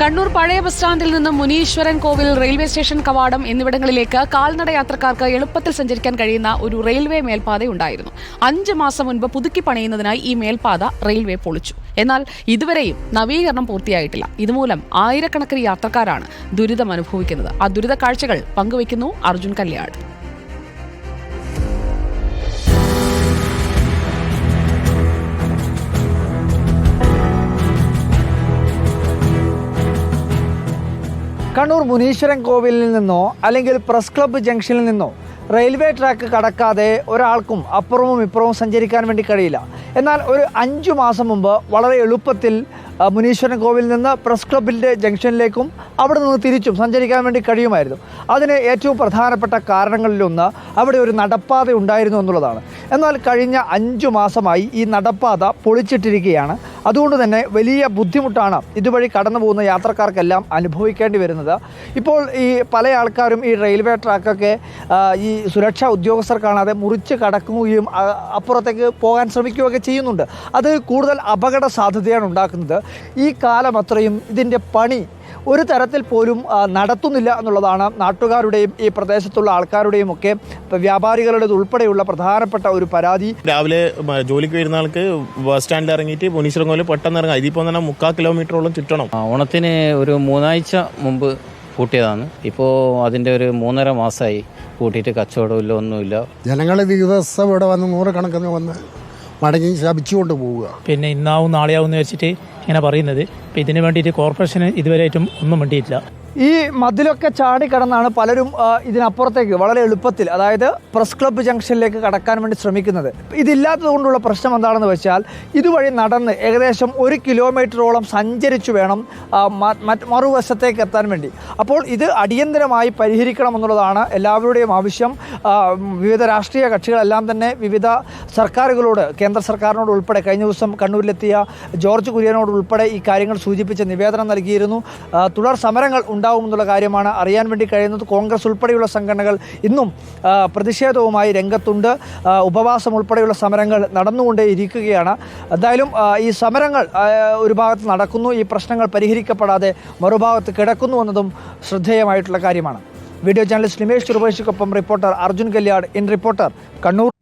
കണ്ണൂർ പഴയ ബസ് സ്റ്റാൻഡിൽ നിന്ന് മുനീശ്വരൻ കോവിൽ റെയിൽവേ സ്റ്റേഷൻ കവാടം എന്നിവിടങ്ങളിലേക്ക് കാൽനട യാത്രക്കാർക്ക് എളുപ്പത്തിൽ സഞ്ചരിക്കാൻ കഴിയുന്ന ഒരു റെയിൽവേ മേൽപ്പാത ഉണ്ടായിരുന്നു അഞ്ച് മാസം മുൻപ് പുതുക്കി പണിയുന്നതിനായി ഈ മേൽപ്പാത റെയിൽവേ പൊളിച്ചു. എന്നാൽ ഇതുവരെയും നവീകരണം പൂർത്തിയായിട്ടില്ല. ഇതുമൂലം ആയിരക്കണക്കിന് യാത്രക്കാരാണ് ദുരിതം അനുഭവിക്കുന്നത് ആ ദുരിത കാഴ്ചകൾ പങ്കുവയ്ക്കുന്നു അർജുൻ കല്യാട് കണ്ണൂർ മുനീശ്വരൻ കോവിലിൽ നിന്നോ അല്ലെങ്കിൽ പ്രസ് ക്ലബ്ബ് ജംഗ്ഷനിൽ നിന്നോ റെയിൽവേ ട്രാക്ക് കടക്കാതെ ഒരാൾക്കും അപ്പുറവും ഇപ്പുറവും സഞ്ചരിക്കാൻ വേണ്ടി കഴിയില്ല. എന്നാൽ ഒരു അഞ്ചു മാസം മുമ്പ് വളരെ എളുപ്പത്തിൽ മുനീശ്വരൻ കോവിലിൽ നിന്ന് പ്രസ് ക്ലബിന്റെ ജംഗ്ഷനിലേക്കും അവിടെ നിന്ന് തിരിച്ചും സഞ്ചരിക്കാൻ വേണ്ടി കഴിയുമായിരുന്നു. അതിന് ഏറ്റവും പ്രധാനപ്പെട്ട കാരണങ്ങളിലൊന്ന് അവിടെ ഒരു നടപ്പാത ഉണ്ടായിരുന്നു എന്നുള്ളതാണ്. എന്നാൽ കഴിഞ്ഞ അഞ്ചു മാസമായി ഈ നടപ്പാത പൊളിച്ചിട്ടിരിക്കുകയാണ്. അതുകൊണ്ട് തന്നെ വലിയ ബുദ്ധിമുട്ടാണ് ഇതുവഴി കടന്നു പോകുന്ന യാത്രക്കാർക്കെല്ലാം അനുഭവിക്കേണ്ടി വരുന്നത്. ഇപ്പോൾ ഈ പല ആൾക്കാരും ഈ റെയിൽവേ ട്രാക്കൊക്കെ ഈ സുരക്ഷാ ഉദ്യോഗസ്ഥർ കാണാതെ മുറിച്ച് കടക്കുകയും അപ്പുറത്തേക്ക് പോകാൻ ശ്രമിക്കുകയൊക്കെ ചെയ്യുന്നുണ്ട്. അത് കൂടുതൽ അപകട സാധ്യതയാണ് ഉണ്ടാക്കുന്നത്. ഈ കാലം അത്രയും ഇതിന്റെ പണി ഒരു തരത്തിൽ പോലും നടത്തുന്നില്ല എന്നുള്ളതാണ് നാട്ടുകാരുടെയും ഈ പ്രദേശത്തുള്ള ആൾക്കാരുടെയും ഒക്കെ വ്യാപാരികളുടെ ഉൾപ്പെടെയുള്ള പ്രധാനപ്പെട്ട ഒരു പരാതി. രാവിലെ ജോലിക്ക് വരുന്ന ആൾക്ക് ബസ് സ്റ്റാൻഡിൽ ഇറങ്ങിയിട്ട് മുനീശ്വരങ്കോൽ പെട്ടെന്ന് ഇറങ്ങാം. ഇതിപ്പോൾ തന്നെ മുക്കാൽ കിലോമീറ്ററോളം ചുറ്റണം. ഓണത്തിന് ഒരു മൂന്നാഴ്ച മുമ്പ് കൂട്ടിയതാണ്. ഇപ്പോൾ അതിന്റെ ഒരു മൂന്നര മാസമായി കൂട്ടിയിട്ട് കച്ചവടമില്ല ഒന്നുമില്ല. ജനങ്ങൾ ദിവസം ഇവിടെ വന്ന് നൂറുകണക്കിന് വന്ന് മടങ്ങി ശപിച്ചുകൊണ്ട് പോവുക. പിന്നെ ഇന്നാവും നാളെയാവും എന്ന് വെച്ചിട്ട് ഇങ്ങനെ പറയുന്നത്. ഇപ്പം ഇതിന് വേണ്ടിയിട്ട് കോർപ്പറേഷന് ഇതുവരെയായിട്ടും ഒന്നും വേണ്ടിയിട്ടില്ല ഈ മതിലൊക്കെ ചാടിക്കടന്നാണ് പലരും ആ, ഇതിനപ്പുറത്തേക്ക് വളരെ എളുപ്പത്തിൽ അതായത് പ്രസ് ക്ലബ്ബ് ജംഗ്ഷനിലേക്ക് കടക്കാൻ വേണ്ടി ശ്രമിക്കുന്നത്. ഇതില്ലാത്തത് കൊണ്ടുള്ള പ്രശ്നം എന്താണെന്ന് വെച്ചാൽ ഇതുവഴി നടന്ന് ഏകദേശം ഒരു കിലോമീറ്ററോളം സഞ്ചരിച്ചു വേണം മറുവശത്തേക്ക് എത്താൻ വേണ്ടി. അപ്പോൾ ഇത് അടിയന്തരമായി പരിഹരിക്കണം എന്നുള്ളതാണ് എല്ലാവരുടെയും ആവശ്യം. വിവിധ രാഷ്ട്രീയ കക്ഷികളെല്ലാം തന്നെ വിവിധ സർക്കാരുകളോട് കേന്ദ്ര സർക്കാരിനോട് ഉൾപ്പെടെ കഴിഞ്ഞ ദിവസം കണ്ണൂരിലെത്തിയ ജോർജ് കുര്യനോട് ഉൾപ്പെടെ ഈ കാര്യങ്ങൾ സൂചിപ്പിച്ച് നിവേദനം നൽകിയിരുന്നു. തുടർ സമരങ്ങൾ ഉണ്ടാവുമെന്നുള്ള കാര്യമാണ് അറിയാൻ വേണ്ടി കഴിയുന്നത്. കോൺഗ്രസ് ഉൾപ്പെടെയുള്ള സംഘടനകൾ ഇന്നും പ്രതിഷേധവുമായി രംഗത്തുണ്ട്. ഉപവാസം ഉൾപ്പെടെയുള്ള സമരങ്ങൾ നടന്നുകൊണ്ടേ ഇരിക്കുകയാണ്. എന്തായാലും ഈ സമരങ്ങൾ ഒരു ഭാഗത്ത് നടക്കുന്നു. ഈ പ്രശ്നങ്ങൾ പരിഹരിക്കപ്പെടാതെ മറുഭാഗത്ത് കിടക്കുന്നു എന്നതും ശ്രദ്ധേയമായിട്ടുള്ള കാര്യമാണ്. Video journalist Nimesh ചുറുപേശിക്കൊപ്പം reporter Arjun Kalliad in reporter Kannur.